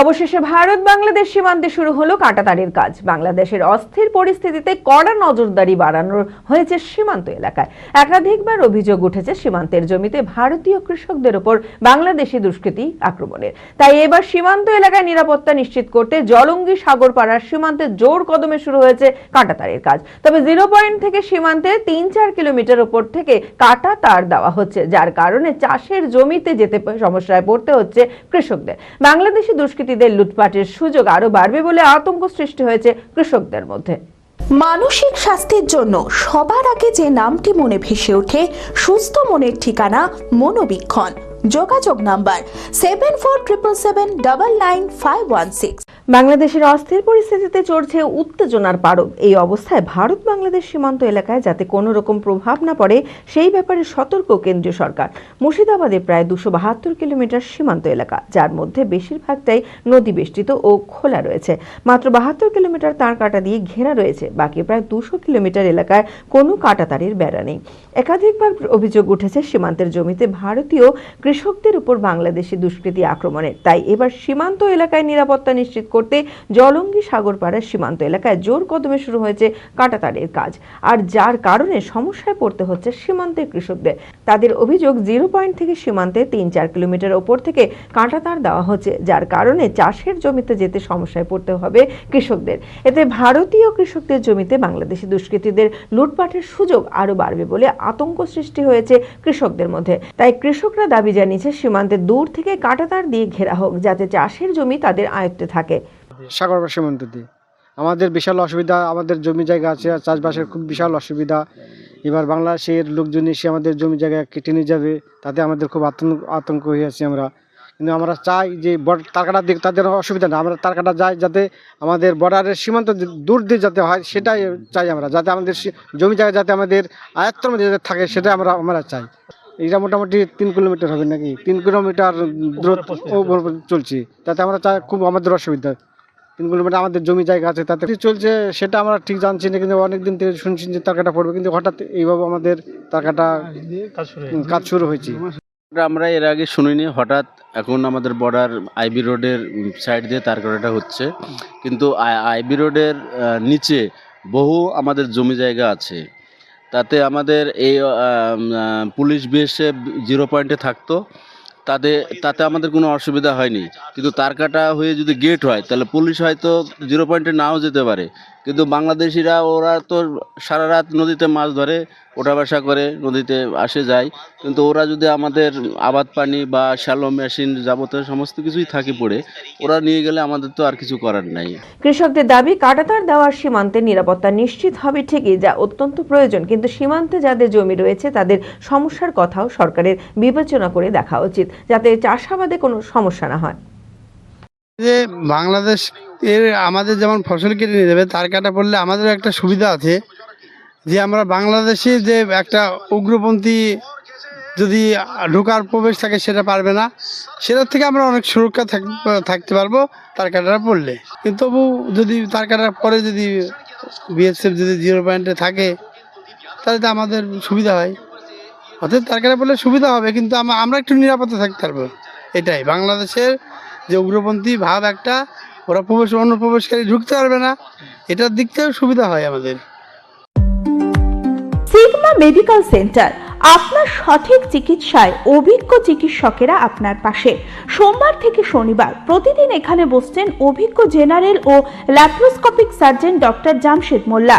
অবশেষে ভারত বাংলাদেশ সীমান্তে শুরু হলো কাটাতারের কাজ। বাংলাদেশের অস্থির পরিস্থিতিতে কড়া নজরদারি বাড়ানো হয়েছে সীমান্ত এলাকায়। একাধিকবার অভিযোগ উঠেছে সীমান্তের জমিতে ভারতীয় কৃষকদের ওপর বাংলাদেশি দুষ্কৃতী আক্রমণের। তাই এবার সীমান্ত এলাকায় নিরাপত্তা নিশ্চিত করতে জলঙ্গি সাগর পাড়ার সীমান্তে জোর কদমে শুরু হয়েছে কাটাতারের কাজ। তবে জিরো পয়েন্ট থেকে সীমান্তে তিন চার কিলোমিটার উপর থেকে কাটা তার দেওয়া হচ্ছে, যার কারণে চাষের জমিতে যেতে সমস্যায় পড়তে হচ্ছে কৃষকদের। বাংলাদেশি দুষ্কৃতীদের লুটপাটের সুযোগ আরও বাড়বে বলে আতঙ্ক সৃষ্টি হয়েছে কৃষকদের মধ্যে। মানসিক স্বাস্থ্যের জন্য সবার আগে যে নামটি মনে ভেসে ওঠে, সুস্থ মনের ঠিকানা মনোবীক্ষণ। যোগাযোগ number seven four triple seven double nine five one six বাংলাদেশের অস্থির পরিস্থিতিতে চড়ছে উত্তেজনার পারদ। এই অবস্থায় ভারত বাংলাদেশ সীমান্ত এলাকায় যাতে কোনো রকম প্রভাব না পড়ে, সেই ব্যাপারে সতর্ক কেন্দ্রীয় সরকার। মুর্শিদাবাদে প্রায় দুশো বাহাত্তর কিলোমিটার সীমান্ত এলাকা, যার মধ্যে বেশিরভাগটাই নদী বেষ্টিত ও খোলা রয়েছে। মাত্র বাহাত্তর কিলোমিটার তার কাটা দিয়ে ঘেরা রয়েছে, বাকি প্রায় দুশো কিলোমিটার এলাকায় কোনো কাটাতারের বেড়া নেই। একাধিকবার অভিযোগ উঠেছে, সীমান্তের জমিতে ভারতীয় কৃষকদের উপর বাংলাদেশি দুষ্কৃতী আক্রমণের। তাই এবার সীমান্ত এলাকায় নিরাপত্তা নিশ্চিত করতে জলঙ্গি সাগরপাড়ার সীমান্ত এলাকায় জোর কদমে শুরু হয়েছে কাটাতারের কাজ। আর যার কারণে সমস্যায় পড়তে হচ্ছে সীমান্তের কৃষকদের। তাদের অভিযোগ জিরো পয়েন্ট থেকে সীমান্তে তিন চার কিলোমিটার ওপর থেকে কাঁটাতার দেওয়া হচ্ছে, যার কারণে চাষের জমিতে যেতে সমস্যায় পড়তে হবে কৃষকদের। এতে ভারতীয় কৃষকদের জমিতে বাংলাদেশি দুষ্কৃতীদের লুটপাটের সুযোগ আরও বাড়বে বলে আতঙ্ক সৃষ্টি হয়েছে কৃষকদের মধ্যে। তাই কৃষকরা দাবি জানিয়েছে, সীমান্তে দূর থেকে কাঁটাতার দিয়ে ঘেরা হোক, যাতে চাষের জমি তাদের আয়ত্তে থাকে। সাগর সীমান্ত দিয়ে। আমাদের বিশাল অসুবিধা, আমাদের জমি জায়গা আছে চাষবাসের খুব বিশাল অসুবিধা। এবার বাংলাদেশের লোকজন এসে আমাদের জমি জায়গা কেটে নিয়ে যাবে, তাতে আমাদের খুব আতঙ্ক আতঙ্ক হয়ে আছি আমরা। কিন্তু আমরা চাই যে বড় তারকাটার দিক তাদের অসুবিধা না, আমরা তারকাটা যাই যাতে আমাদের বর্ডারের সীমান্ত দূর দিয়ে যাতে হয়, সেটাই চাই আমরা। যাতে আমাদের জমি জায়গা যাতে আমাদের আয়ত্তর মধ্যে যাতে থাকে সেটা আমরা আমরা চাই। এটা মোটামুটি তিন কিলোমিটার হবে নাকি? তিন কিলোমিটার দূরত্ব চলছে। তাতে আমরা চাই খুব আমাদের অসুবিধা। তিন কিলোমিটার আমাদের জমি জায়গা আছে, তাতে চলছে, সেটা আমরা ঠিক জানছি না, কিন্তু অনেকদিন থেকে শুনছি যে টাকাটা পড়বে, কিন্তু হঠাৎ এইভাবে আমাদের টাকাটা কাজ শুরু হয়েছে। আমরা এর আগে শুনিনি, হঠাৎ এখন আমাদের বর্ডার আইবি রোডের সাইড দিয়ে তার কাটাটা হচ্ছে, কিন্তু আই- আইবি রোডের নিচে বহু আমাদের জমি জায়গা আছে। তাতে আমাদের এই পুলিশ বিএসএফ জিরো পয়েন্টে থাকতো তাতে তাতে আমাদের কোনো অসুবিধা হয়নি। কিন্তু তার কাটা হয়ে যদি গেট হয়, তাহলে পুলিশ হয়তো জিরো পয়েন্টে নাও যেতে পারে। কিন্তু বাংলাদেশিরা, ওরা তো সারা রাত নদীতে মাছ ধরে, ওঠা বসা করে, নদীতে আসে যায়। কিন্তু ওরা যদি আমাদের আবাদ পানি বা শ্যালো মেশিন যাবতীয় সমস্ত কিছুই থাকে পড়ে, ওরা নিয়ে গেলে আমাদের তো আর কিছু করার নাই। কৃষকদের দাবি, কাটাতার দেওয়ার সীমান্তে নিরাপত্তা নিশ্চিত হবে ঠিকই, যা অত্যন্ত প্রয়োজন। কিন্তু সীমান্তে যাদের জমি রয়েছে, তাদের সমস্যার কথাও সরকারের বিবেচনা করে দেখা উচিত। যাতে চাষাবাদে কোনো সমস্যা না হয়। যে বাংলাদেশ এর আমাদের যেমন ফসল কেটে নিয়ে যাবে তার কাটা পড়লে আমাদের একটা সুবিধা আছে। যে আমরা বাংলাদেশে যে একটা উগ্রপন্থী যদি ঢোকার প্রবেশ থাকে সেটা পারবে না, সেটার থেকে আমরা অনেক সুরক্ষা থাকতে পারব তার কাটাটা পড়লে। কিন্তু তবু যদি তার কাটার পরে যদি বিএসএফ যদি জিরো পয়েন্টে থাকে, তাহলে তো আমাদের সুবিধা হয়। অর্থাৎ তার পড়লে সুবিধা হবে, কিন্তু আমরা একটু নিরাপদে থাকতে পারব। এটাই, বাংলাদেশের যে উগ্রপন্থী ভাব একটা, ওরা প্রবেশ অন্য প্রবেশকারী ঢুকতে পারবে না, এটার দিক থেকেও সুবিধা হয় আমাদের। সিগমা মেডিকেল সেন্টার, আপনার সঠিক চিকিৎসায় অভিজ্ঞ চিকিৎসকেরা আপনার পাশে। সোমবার থেকে শনিবার প্রতিদিন এখানে বসছেন অভিজ্ঞ জেনারেল ও laparoscopic surgeon doctor Jamshed Molla.